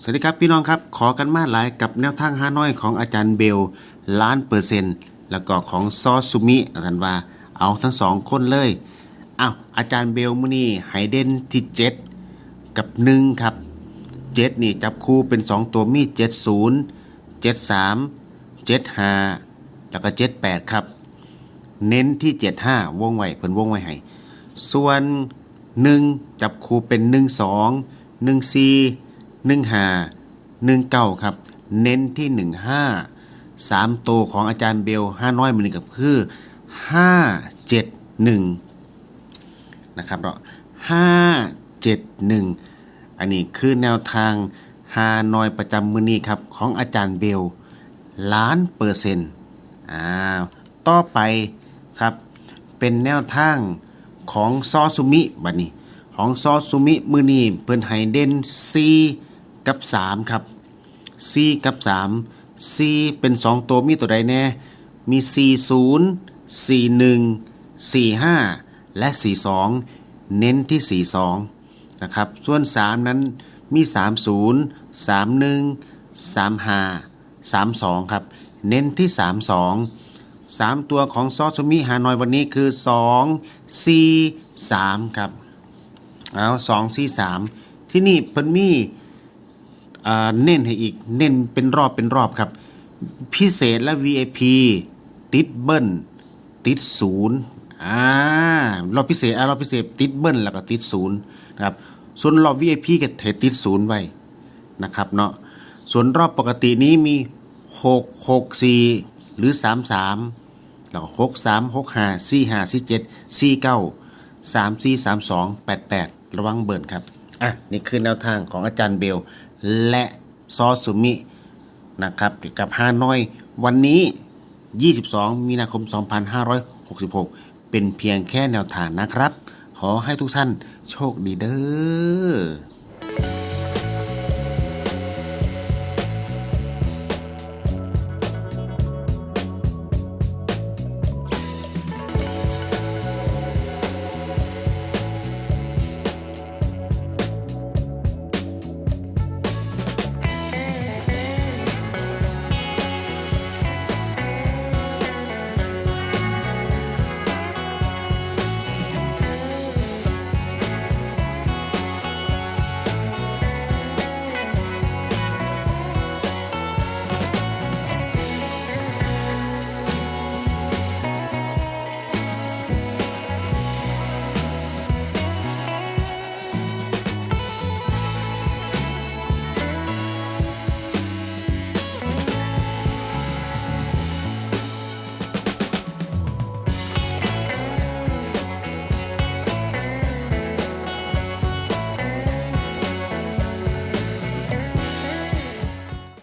สวัสดีครับพี่น้องครับ ขอกันมาหลายกับแนวทางฮาน้อยของอาจารย์เบลล้านเปอร์เซ็นต์แล้วก็ของซอสุมิอาจารย์ว่าเอาทั้งสองคนเลยอ้าวอาจารย์เบลมื้อนี้ไฮเดนที่เจ็ดกับหนึ่งครับเจ็ดนี่จับคู่เป็นสองตัวมีเจ็ดศูนย์เจ็ดสามเจ็ดห้าแล้วก็เจ็ดแปดครับ เน้นที่เจ็ดห้าวงไว้เพิ่นวงไว้ให้ส่วนหนึ่งจับคู่เป็นหนึ่งสองหนึ่งสี่ หนึ่งหาหนึ่งเก้าครับ เน้นที่หนึ่งห้าสามตัวของอาจารย์เบลห้าน้อยมันกับคือห้าเจ็ดหนึ่งนะครับเนาะห้าเจ็ดหนึ่งอันนี้คือแนวทางฮานอยประจำมือนี้ครับ ของอาจารย์เบล ล้านเปอร์เซ็นต์อ้าต่อไปครับ เป็นแนวทางของซอซุมิบัดนี้ ของซอซุมิมือนี้เพิ่นให้เด่น4 กับ 3 ครับ 4 กับ 3 4 เป็น 2 ตัวมีตัวใดแน่ มี 40 41 45 และ 42 เน้นที่ 42 นะครับ ส่วน 3 นั้นมี 30 31 35 32 ครับ เน้นที่ 32 3 ตัวของซอสมิฮานอยวันนี้คือ 2 4 3 ครับ เอา2 4 3 ที่นี่เพิ่นมี่ เน้นให้อีกเน้นเป็นรอบเป็นรอบครับ พิเศษและ VIP ติดเบิ้ลติดศูนย์อ่ารอบพิเศษอ่ารอบพิเศษติดเบิ้ลแล้วก็ติดศูนย์นะครับส่วนรอบ VIP ก็เทติดศูนย์ไว้นะครับเนาะส่วนรอบปกตินี้มี 6 6 4 หรือ 3 3 แล้วก็ 6 3 6 5 4 5 4 7 4 9 3 4 3 2 8 8 ระวังเบิร์นครับ อะ นี่คือแนวทางของอาจารย์เบล และซอสุมินะครับกับฮานอยวันนี้ 22 มีนาคม 2566 เป็นเพียงแค่แนวทางนะครับ ขอให้ทุกท่านโชคดีเด้อ